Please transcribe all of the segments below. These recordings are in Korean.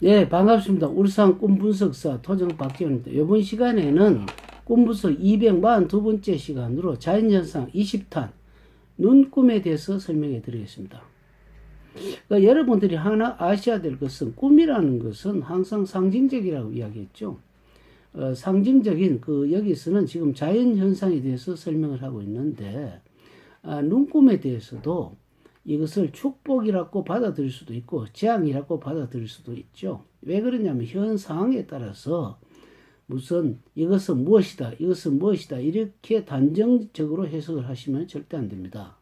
네, 반갑습니다. 울산 꿈분석사 토정 박지원입니다. 이번 시간에는 꿈분석 242번째 시간으로 자연현상 20탄 눈꿈에 대해서 설명해 드리겠습니다. 그러니까 여러분들이 하나 아셔야 될 것은 꿈이라는 것은 항상 상징적이라고 이야기했죠. 어, 상징적인 그 여기서는 지금 자연현상에 대해서 설명을 하고 있는데 아, 눈꿈에 대해서도 이것을 축복이라고 받아들일 수도 있고 재앙이라고 받아들일 수도 있죠. 왜 그러냐면 현 상황에 따라서 무슨 이것은 무엇이다, 이것은 무엇이다 이렇게 단정적으로 해석을 하시면 절대 안 됩니다.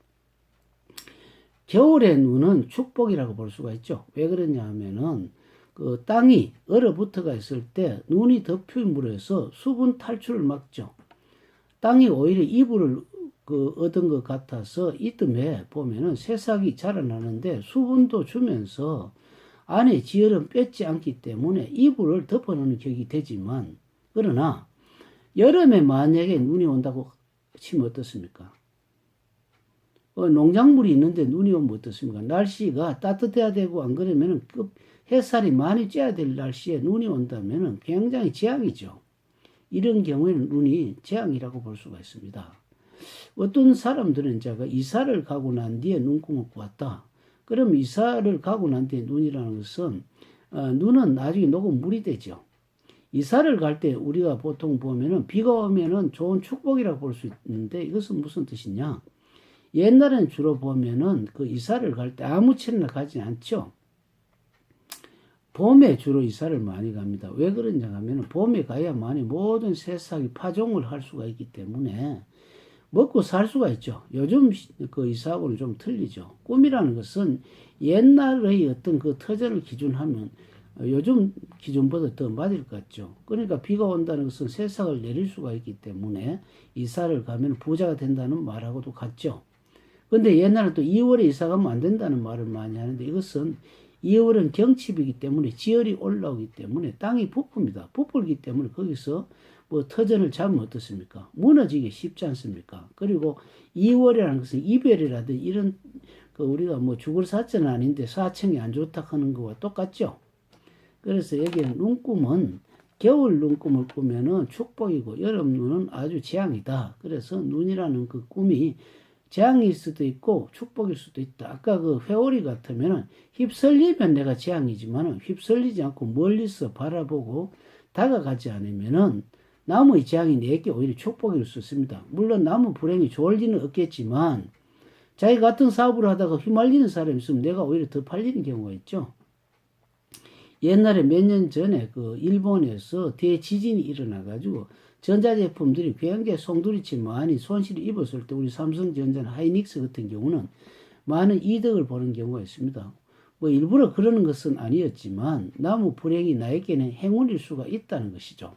겨울의 눈은 축복이라고 볼 수가 있죠. 왜 그러냐 하면은 그 땅이 얼어붙어가 있을 때 눈이 덮인 물에서 수분 탈출을 막죠. 땅이 오히려 이불을 그 얻은 것 같아서 이듬해 보면은 새싹이 자라나는데 수분도 주면서 안에 지혈은 뺏지 않기 때문에 이불을 덮어놓는 격이 되지만 그러나 여름에 만약에 눈이 온다고 치면 어떻습니까? 어, 농작물이 있는데 눈이 오면 어떻습니까? 날씨가 따뜻해야 되고 안 그러면은 급 햇살이 많이 쬐야 될 날씨에 눈이 온다면은 굉장히 재앙이죠. 이런 경우에는 눈이 재앙이라고 볼 수가 있습니다. 어떤 사람들은 제가 이사를 가고 난 뒤에 눈금을 꾸었다. 그럼 이사를 가고 난 뒤에 눈이라는 것은 어, 눈은 나중에 녹으면 물이 되죠. 이사를 갈 때 우리가 보통 보면은 비가 오면은 좋은 축복이라고 볼 수 있는데 이것은 무슨 뜻이냐? 옛날에는 주로 보면은 그 이사를 갈 때 아무 채나 가지 않죠. 봄에 주로 이사를 많이 갑니다. 왜 그러냐 하면 봄에 가야만이 모든 새싹이 파종을 할 수가 있기 때문에 먹고 살 수가 있죠. 요즘 그 이사하고는 좀 틀리죠. 꿈이라는 것은 옛날의 어떤 그 터전을 기준하면 요즘 기준보다 더 맞을 것 같죠. 그러니까 비가 온다는 것은 새싹을 내릴 수가 있기 때문에 이사를 가면 부자가 된다는 말하고도 같죠. 근데 옛날에 또 2월에 이사 가면 안 된다는 말을 많이 하는데 이것은 2월은 경칩이기 때문에 지열이 올라오기 때문에 땅이 부풀입니다. 부풀기 때문에 거기서 뭐 터전을 잡으면 어떻습니까? 무너지기 쉽지 않습니까? 그리고 2월이라는 것은 이별이라든 이런 그 우리가 뭐 죽을 사자는 아닌데 사청이 안 좋다 하는 거와 똑같죠. 그래서 여기는 눈꿈은 겨울 눈꿈을 꾸면은 축복이고 여름 눈은 아주 재앙이다. 그래서 눈이라는 그 꿈이 재앙일 수도 있고 축복일 수도 있다. 아까 그 회오리 같으면은 휩쓸리면 내가 재앙이지만은 휩쓸리지 않고 멀리서 바라보고 다가가지 않으면은 나무의 재앙이 내게 오히려 축복일 수 있습니다. 물론 나무 불행이 좋을 리는 없겠지만 자기 같은 사업을 하다가 휘말리는 사람이 있으면 내가 오히려 더 팔리는 경우가 있죠. 옛날에 몇 년 전에 그 일본에서 대지진이 일어나가지고 전자제품들이 굉장히 송두리치 많이 손실을 입었을 때 우리 삼성전자나 하이닉스 같은 경우는 많은 이득을 보는 경우가 있습니다. 뭐 일부러 그러는 것은 아니었지만 나무 불행이 나에게는 행운일 수가 있다는 것이죠.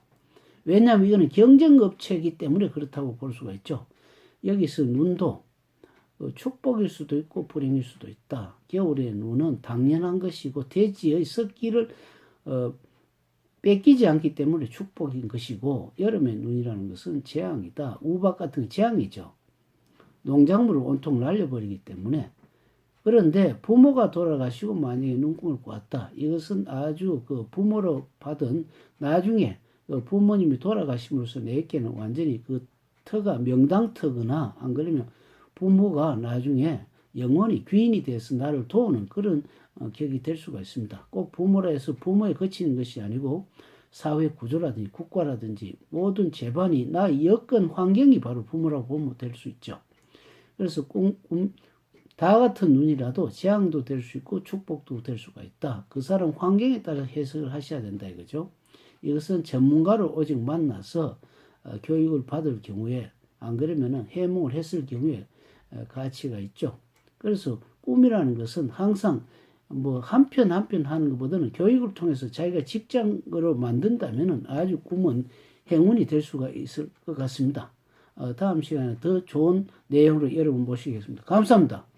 왜냐하면 이거는 경쟁업체이기 때문에 그렇다고 볼 수가 있죠. 여기서 눈도 어, 축복일 수도 있고 불행일 수도 있다. 겨울의 눈은 당연한 것이고 대지의 썩기를 어, 뺏기지 않기 때문에 축복인 것이고 여름의 눈이라는 것은 재앙이다. 우박 같은 재앙이죠. 농작물을 온통 날려버리기 때문에 그런데 부모가 돌아가시고 만약에 눈금을 꾸었다. 이것은 아주 그 부모로 받은 나중에 그 부모님이 돌아가심으로써 내게는 완전히 그 터가 명당터거나 안 그러면 부모가 나중에 영원히 귀인이 돼서 나를 도우는 그런 어, 격이 될 수가 있습니다. 꼭 부모라 해서 부모에 그치는 것이 아니고 사회 구조라든지 국가라든지 모든 재반이 나 여건 환경이 바로 부모라고 보면 될 수 있죠. 그래서 꿈, 꿈, 다 같은 눈이라도 재앙도 될 수 있고 축복도 될 수가 있다. 그 사람 환경에 따라 해석을 하셔야 된다 이거죠. 이것은 전문가를 오직 만나서 어, 교육을 받을 경우에 안 그러면은 해몽을 했을 경우에 어, 가치가 있죠. 그래서 꿈이라는 것은 항상 뭐 한편 한편 하는 것보다는 교육을 통해서 자기가 직장으로 만든다면은 아주 꿈은 행운이 될 수가 있을 것 같습니다. 어, 다음 시간에 더 좋은 내용으로 여러분 모시겠습니다. 감사합니다.